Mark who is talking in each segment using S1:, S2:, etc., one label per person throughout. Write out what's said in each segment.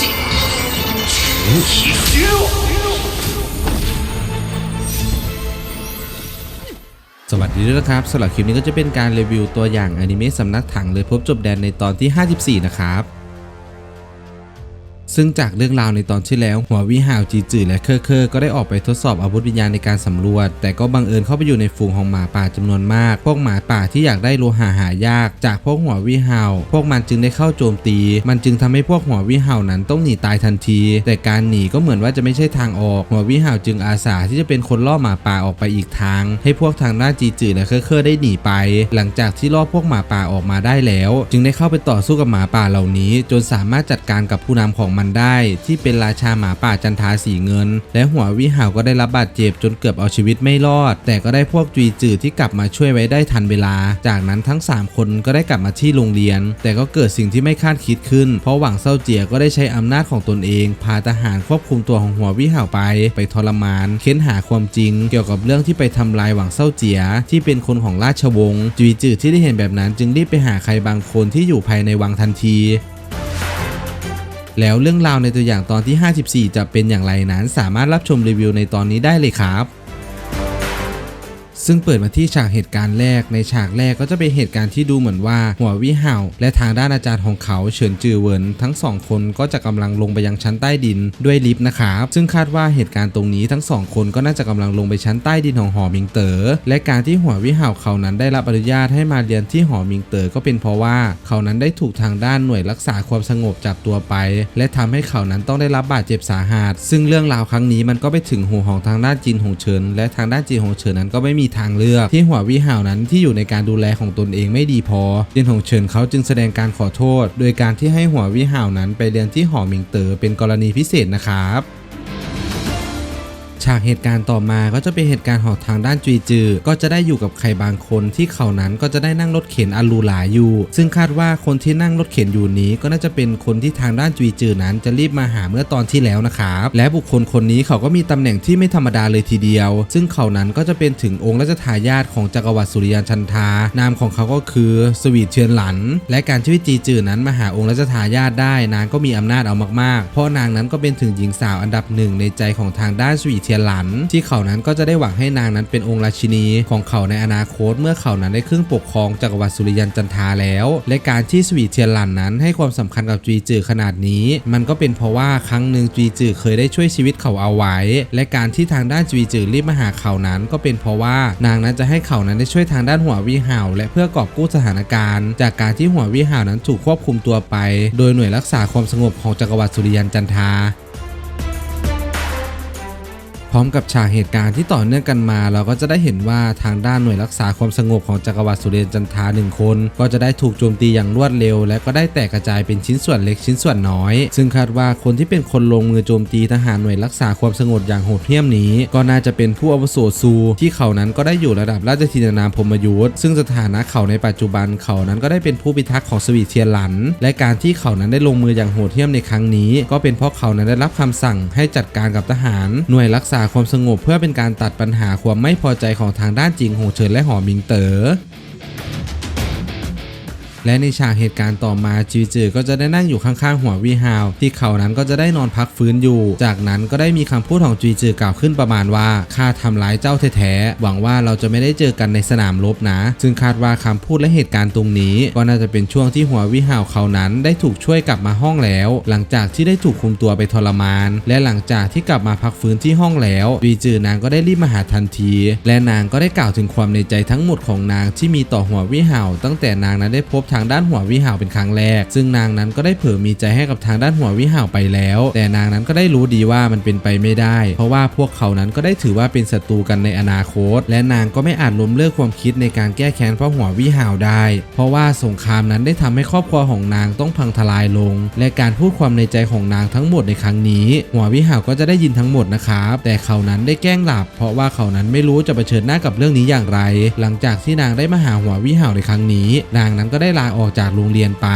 S1: 计，全体虚弱。
S2: สวัสดีด้วยนะครับสำหรับคลิปนี้ก็จะเป็นการรีวิวตัวอย่างอนิเมะสำนักถังเลยพบจบแดนในตอนที่ 54 นะครับ ซึ่งจากเรื่องราวในตอนที่แล้ว หัววิหาวจีจือและเคอร์เคอร์ก็ได้ออกไปทดสอบอาวุธวิญญาณในการสำรวจ แต่ก็บังเอิญเข้าไปอยู่ในฝูงของหมาป่าจำนวนมาก พวกหมาป่าที่อยากได้โลหะหายาก จากพวกหัววิหาวพวกมันจึงได้เข้าโจมตี มันจึงทำให้พวกหัววิหาวนั้นต้องหนีตายทันที แต่การหนีก็เหมือนว่าจะไม่ใช่ทางออก หัววิหาวจึงอาสาที่จะเป็นคนล่อหมาป่าออกไปอีกทาง ให้พวกทางด้านจีจือและเคอร์เคอร์ได้หนีไป หลังจากที่ล่อพวกหมาป่าออกมาได้แล้ว จึงได้เข้าไปต่อสู้กับหมาป่าเหล่านี้ จนสามารถจัดการกับผู้นำของมันได้ ที่เป็นราชาหมาป่าจันทาสีเงิน และหัววิหาวก็ได้รับบาดเจ็บจนเกือบเอาชีวิตไม่รอด แต่ก็ได้พวกจุยจือที่กลับมาช่วยไว้ได้ทันเวลา จากนั้นทั้ง 3 คนก็ได้กลับมาที่โรงเรียน แต่ก็เกิดสิ่งที่ไม่คาดคิดขึ้น เพราะหวังเซาเจียก็ได้ใช้อำนาจของตนเอง พาทหารควบคุมตัวของหัววิหาวไป ไปทรมาน เค้นหาความจริง เกี่ยวกับเรื่องที่ไปทำลายหวังเซาเจีย ที่เป็นคนของราชวงศ์จุยจือที่ได้เห็นแบบนั้นจึงรีบไปหาใครบางคนที่อยู่ภายในวังทันที แล้วเรื่องราวในตัวอย่างตอนที่ 54 จะเป็นอย่างไรนั้น สามารถรับชมรีวิวในตอนนี้ได้เลยครับ ซึ่งเปิดมาที่ฉากเหตุการณ์แรกในฉากแรกก็จะเป็นเหตุการณ์ที่ดูเหมือนว่าหัววิเห่าและทางด้านอาจารย์ของเขาเฉินจือเวินทั้งสองคนก็จะกำลังลงไปยังชั้นใต้ดินด้วยลิฟต์นะครับซึ่งคาดว่าเหตุการณ์ตรงนี้ทั้งสองคนก็น่าจะกำลังลงไปชั้นใต้ดินของหอมิงเตอ๋อและการที่หัววิเห่าเขานั้นได้รับอนุญาตให้มาเรียนที่หอมิงเตอ๋อก็เป็นเพราะว่าเขานั้นได้ถูกทางด้านหน่วยรักษาความสงบจับตัวไป และทำให้เขานั้นต้องได้รับบาดเจ็บสาหัสซึ่งเรื่องราวครั้งนี้มันก็ไปถึงหูของทางด้านจินหงเฉินและทางด้านจินหงเฉินนั้นก็ไม่มีีทางเลือก ที่หัววิหาวนั้นที่อยู่ในการดูแลของตนเองไม่ดีพอจินหงเฉินเขาจึงแสดงการขอโทษ โดยการที่ให้หัววิหาวนั้นไปเรียนที่หอมิงเตอ๋อเป็นกรณีพิเศษนะครับ ฉากเหตุการณ์ต่อมาก็จะเป็นเหตุการณ์ของทางด้านจุยจือ ก็จะได้อยู่กับใครบางคนที่เขานั้นก็จะได้นั่งรถเข็นอันลูหลาอยู่ ซึ่งคาดว่าคนที่นั่งรถเข็นอยู่นี้ ก็น่าจะเป็นคนที่ทางด้านจุยจือนั้นจะรีบมาหาเมื่อตอนที่แล้วนะครับและบุคคลคนนี้เขาก็มีตำแหน่งที่ไม่ธรรมดาเลยทีเดียว ซึ่งเขานั้นก็จะเป็นถึงองค์รัชทายาทของจักรวรรดิสุริยันชันทานามของเขาก็คือสวีทเทียนหลัน และการที่จีจือนั้นมาหาองค์รัชทายาทได้นางก็มีอำนาจเอามากๆ เพราะนางนั้นก็เป็นถึงหญิงสาวอันดับหนึ่งในใจของทางด้านสวีทเทียนหลัน ที่เขานั้นก็จะได้หวังให้นางนั้นเป็นองค์ราชินีของเขาในอนาคต เมื่อเขานั้นได้ครึ่งปกครองจักรวรรดิสุริยันจันทาแล้ว และการที่สวีเทียนหลันนั้นให้ความสำคัญกับจีจือขนาดนี้ มันก็เป็นเพราะว่าครั้งหนึ่งจีจือเคยได้ช่วยชีวิตเขาเอาไว้ และการที่ทางด้านจีจือรีบมาหาเขานั้นก็เป็นเพราะว่านางนั้นจะให้เขานั้นได้ช่วยทางด้านหัววิหาวและเพื่อกอบกู้สถานการณ์ จากการที่หัววิหาวนั้นถูกควบคุมตัวไป โดยหน่วยรักษาความสงบของจักรวรรดิสุริยันจันทา พร้อมกับฉากเหตุการณ์ที่ต่อเนื่องกันมา เราก็จะได้เห็นว่าทางด้านหน่วยรักษาความสงบของจักรวรรดิสุเรนจันทาหนึ่งคน ก็จะได้ถูกโจมตีอย่างรวดเร็ว และก็ได้แตกกระจายเป็นชิ้นส่วนเล็กชิ้นส่วนน้อย ซึ่งคาดว่าคนที่เป็นคนลงมือโจมตีทหารหน่วยรักษาความสงบอย่างโหดเหี้ยมนี้ ก็น่าจะเป็นผู้อาวุโสซูที่เขานั้นก็ได้อยู่ระดับราชธินานามพมยุทธ์ซึ่งสถานะเขาในปัจจุบันเขานั้นก็ได้เป็นผู้พิทักษ์ของสวีเทียนหลัน และการที่เขานั้นได้ลงมืออย่างโหดเหี้ยมในครั้งนี้ ก็เป็นเพราะเขานั้นได้รับคำสั่งให้จัดการกับทหารหน่วยรักษาความสงบเพื่อเป็นการตัดปัญหาความไม่พอใจของทางด้านจิงหงเฉินและหอมิงเตอ๋อ และในฉากเหตุการณ์ต่อมาจีจือก็จะได้นั่งอยู่ข้างๆ หัววีฮาว ที่เขานั้นก็จะได้นอนพักฟื้นอยู่ จากนั้นก็ได้มีคำพูดของจีจือกล่าวขึ้นประมาณว่าข้าทำร้ายเจ้าแท้ๆหวังว่าเราจะไม่ได้เจอกันในสนามรบนะ ซึ่งคาดว่าคำพูดและเหตุการณ์ตรงนี้ ก็น่าจะเป็นช่วงที่หัววีฮาวเขานั้นได้ถูกช่วยกลับมาห้องแล้ว หลังจากที่ได้ถูกคุมตัวไปทรมาน และหลังจากที่กลับมาพักฟื้นที่ห้องแล้วจีจือนางก็ได้รีบมาหาทันที และนางก็ได้กล่าวถึงความในใจทั้งหมดของนางที่มีต่อหัววิหาวตั้งแต่นางนั้นได้พบทางด้านหัววิหาวเป็นครั้งแรก ซึ่งนางนั้นก็ได้เผลอมีใจให้กับทางด้านหัววิหาวไปแล้ว แต่นางนั้นก็ได้รู้ดีว่ามันเป็นไปไม่ได้ เพราะว่าพวกเขานั้นก็ได้ถือว่าเป็นศัตรูกันในอนาคต และนางก็ไม่อาจล้มเลิกความคิดในการแก้แค้นเพราะหัววิหาวได้ เพราะว่าสงครามนั้นได้ทำให้ครอบครัวของนางต้องพังทลายลง และการพูดความในใจของนางทั้งหมดในครั้งนี้ หัววิหาวก็จะได้ยินทั้งหมดนะครับแต่เขานั้นได้แกล้งหลับ เพราะว่าเขานั้นไม่รู้จะเผชิญหน้ากับเรื่องนี้อย่างไร หลังจากที่นางได้มาหาหัววิหาวในครั้งนี้ นางนั้นก็ได้ลาออกจากโรงเรียนไป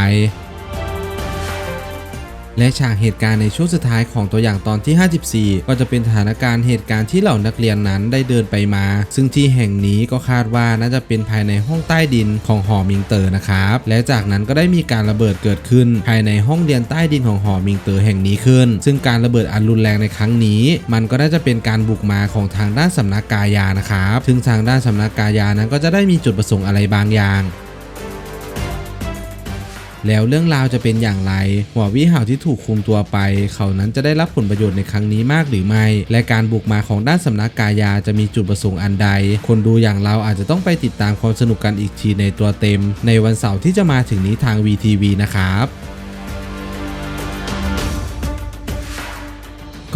S2: และฉากเหตุการณ์ในช่วงสุดท้ายของตัวอย่างตอนที่ 54 ก็จะเป็นสถานการณ์เหตุการณ์ที่เหล่านักเรียนนั้นได้เดินไปมา ซึ่งที่แห่งนี้ก็คาดว่าน่าจะเป็นภายในห้องใต้ดินของหอมิงเตอร์นะครับ และจากนั้นก็ได้มีการระเบิดเกิดขึ้น ภายในห้องเรียนใต้ดินของหอมิงเตอร์แห่งนี้ขึ้น ซึ่งการระเบิดอันรุนแรงในครั้งนี้ มันก็น่าจะเป็นการบุกมาของทางด้านสำนักกายานะครับซึ่งทางด้านสำนักกายานั้นก็จะได้มีจุดประสงค์อะไรบางอย่าง แล้วเรื่องราวจะเป็นอย่างไร หัววิหารที่ถูกคุมตัวไป เขานั้นจะได้รับผลประโยชน์ในครั้งนี้มากหรือไม่ และการบุกมาของด้านสำนักกายาจะมีจุดประสงค์อันใด คนดูอย่างเราอาจจะต้องไปติดตามความสนุกกันอีกทีในตัวเต็ม ในวันเสาร์ที่จะมาถึงนี้ทาง VTV นะครับ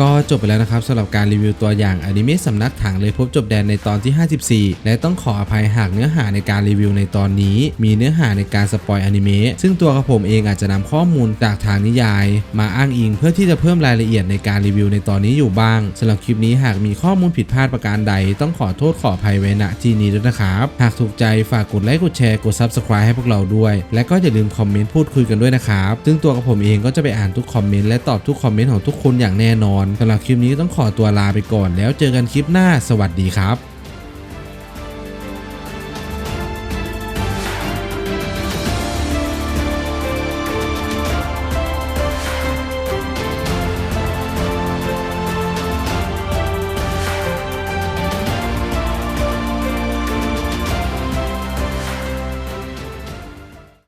S2: ก็จบไปแล้วนะครับสำหรับการรีวิวตัวอย่างอนิเมะสำนักถังเลยพบจบแดนในตอนที่ 54 และต้องขออภัยหากเนื้อหาในการรีวิวในตอนนี้ มีเนื้อหาในการสปอยอนิเมะซึ่งตัวกระผมเองอาจจะนำข้อมูลจากทางนิยาย มาอ้างอิงเพื่อที่จะเพิ่มรายละเอียดในการรีวิวในตอนนี้อยู่บ้างสำหรับคลิปนี้หากมีข้อมูลผิดพลาดประการใด ต้องขอโทษขออภัยไว้ณที่นี้ด้วยนะครับหากถูกใจฝากกดไลค์กดแชร์กด Subscribe ให้พวกเราด้วย และก็อย่าลืมคอมเมนต์พูดคุยกันด้วยนะครับซึ่งตัวกระผมเองก็จะไปอ่านทุกคอมเมนต์และตอบทุกคอมเมนต์ของทุกคนอย่างแน่นอนสำหรับคลิปนี้ต้องขอตัวลาไปก่อน แล้วเจอกันคลิปหน้า สวัสดีครับ